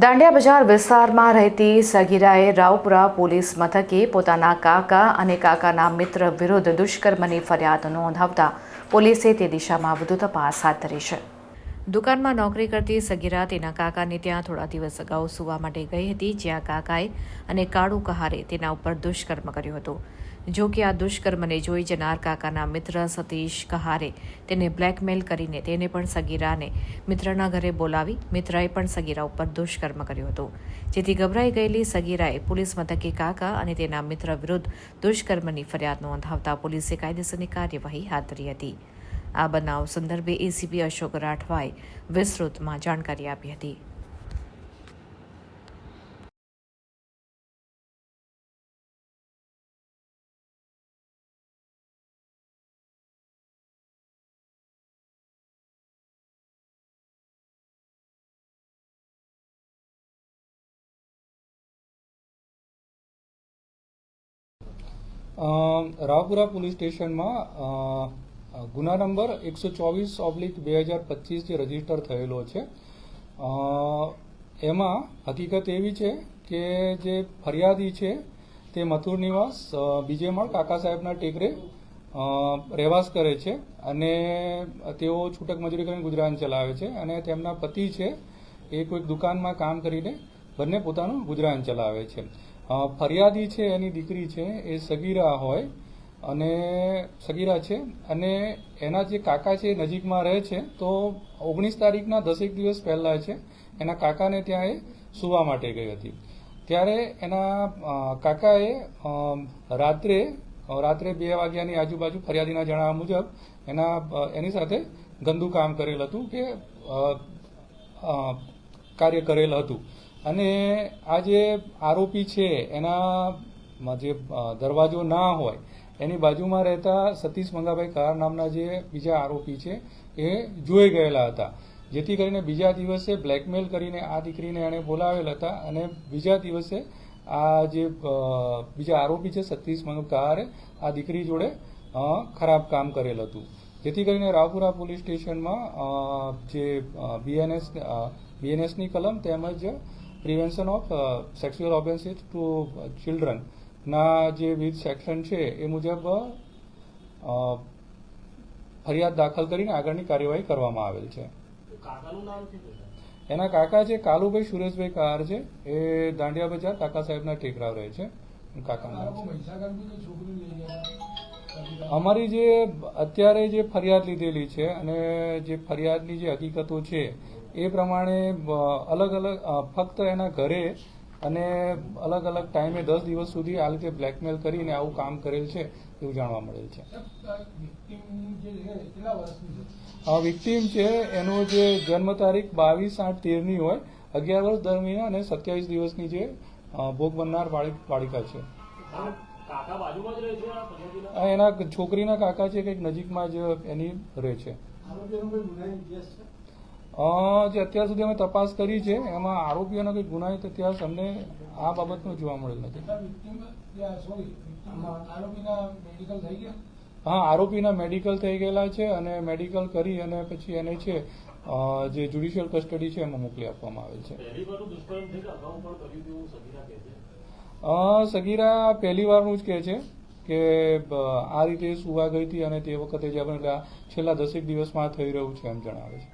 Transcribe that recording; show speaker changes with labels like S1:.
S1: દાંડિયા બજાર વિસ્તારમાં રહેતી સગીરાએ રાવપુરા પોલીસ મથકે પોતાના કાકા અને કાકાના મિત્ર વિરુદ્ધ દુષ્કર્મની ફરિયાદ નોંધાવતા પોલીસે તે દિશામાં વધુ તપાસ હાથ ધરી છે. દુકાનમાં નોકરી કરતી સગીરા તેના કાકાને ત્યાં થોડા દિવસ અગાઉ સુવા માટે ગઈ હતી, જ્યાં કાકાએ અને કાળુ કહારે તેના ઉપર દુષ્કર્મ કર્યું હતું. જો કે આ દુષ્કર્મને જોઈ જનાર કાકાના મિત્ર સતીશ કહારે તેને બ્લેકમેલ કરીને તેને પણ સગીરાને મિત્રના ઘરે બોલાવી મિત્રએ પણ સગીરા ઉપર દુષ્કર્મ કર્યું હતું. જેથી ગભરાઈ ગયેલી સગીરાએ પોલીસ મથકે કાકા અને તેના મિત્ર વિરુદ્ધ દુષ્કર્મની ફરિયાદ નોંધાવતા પોલીસે કાયદેસરની કાર્યવાહી હાથ ધરી હતી. આ બનાવ સંદર્ભે એસીપી અશોક રાઠવાએ વિસ્તૃતમાં જાણકારી આપી હતી.
S2: રાવપુરા પોલીસ સ્ટેશનમાં ગુના નંબર એકસો ચોવીસ ઓબ્લિક બે હજાર પચીસ જે રજિસ્ટર થયેલો છે. એમાં હકીકત એવી છે કે જે ફરિયાદી છે તે મથુર નિવાસ બીજે માળ કાકા સાહેબના ટેકરે રહેવાસ કરે છે અને તેઓ છૂટક મજૂરી કરીને ગુજરાન ચલાવે છે અને તેમના પતિ છે એ કોઈક દુકાનમાં કામ કરીને બંને પોતાનું ગુજરાન ચલાવે છે. ફરિયાદી છે, એની દીકરી છે, એ સગીરા હોય અને સગીરા છે અને એના જે કાકા છે એ નજીકમાં રહે છે, તો ઓગણીસ તારીખના દસેક દિવસ પહેલા છે, એના કાકાને ત્યાં એ સુવા માટે ગઈ હતી. ત્યારે એના કાકાએ રાત્રે રાત્રે બે વાગ્યાની આજુબાજુ ફરિયાદીના જણાવ્યા મુજબ એના એની સાથે ગંદુ કામ કરેલ હતું કે કાર્ય કરેલ હતું. અને આ જે આરોપી છે, એના જે દરવાજો ના હોય, એની બાજુમાં રહેતા સતીશ મંગાભાઈ કાર નામના જે બીજા આરોપી છે, એ જોઈ ગયેલા હતા. જેથી કરીને બીજા દિવસે બ્લેકમેલ કરીને આ દીકરીને એણે બોલાવેલ હતા અને બીજા દિવસે આ જે બીજા આરોપી છે, સતીશ મંગાભાઈ આ દીકરી જોડે ખરાબ કામ કરેલ હતું. જેથી કરીને રાવપુરા પોલીસ સ્ટેશનમાં જે બીએનએસ બીએનએસની કલમ તેમજ prevention of sexual offences to children ના જે વિવિધ સેક્શન છે એ મુજબ ફરિયાદ દાખલ કરીને આગળની કાર્યવાહી કરવામાં આવેલ છે. એના કાકા છે કાલુભાઈ સુરેશભાઈ કાર છે. એ દાંડિયા બજાર કાકા સાહેબના ટેકરાવ રહે છે. કાકાનું અમારી જે અત્યારે જે ફરિયાદ લીધેલી છે અને જે ફરિયાદની જે હકીકતો છે એ પ્રમાણે અલગ અલગ ફક્ત એના ઘરે અને અલગ અલગ ટાઈમે દસ દિવસ સુધી આ રીતે બ્લેકમેલ કરીને આવું કામ કરેલ છે એવું જાણવા મળેલ છે.
S3: વિક્ટીમ છે કેટલા વર્ષની છે?
S2: આ વિક્ટીમ છે એનો જે જન્મ તારીખ બાવીસ આઠ તેરની હોય અગિયાર વર્ષ દરમિયાન અને સત્યાવીસ દિવસની જે ભોગ બનનાર બાળક છે.
S4: આ કાકા બાજુમાં જ રહે છે આ ફરિયાદીના?
S2: આ એના છોકરીના કાકા છે કંઈક નજીકમાં જ એની રહે છે? જે અત્યાર સુધી અમે તપાસ કરી છે એમાં આરોપીઓનો કોઈ ગુનાહિત ઇતિહાસ અમને આ બાબતનો જોવા મળેલ નથી.
S3: કેટલા વિક્ટીમ સોરી આરોપીના મેડિકલ થઈ ગયા?
S2: હા આરોપીના મેડિકલ થઈ ગયેલા છે અને મેડિકલ કરી અને પછી એને છે જે જ્યુડિશિયલ કસ્ટડી છે એમાં મોકલી આપવામાં આવેલ છે.
S4: પહેલી વારનું દુષ્કર્મ થઈ કે અગાઉ પણ કર્યું તેવું સગીરા કહે છે?
S2: અ, સગીરા પહેલી વારનું જ કહે છે કે આ રીતે સુવા ગઈ હતી અને તે વખતે જે આપણે છેલ્લા દસેક દિવસમાં થઈ રહ્યું છે એમ જણાવે છે.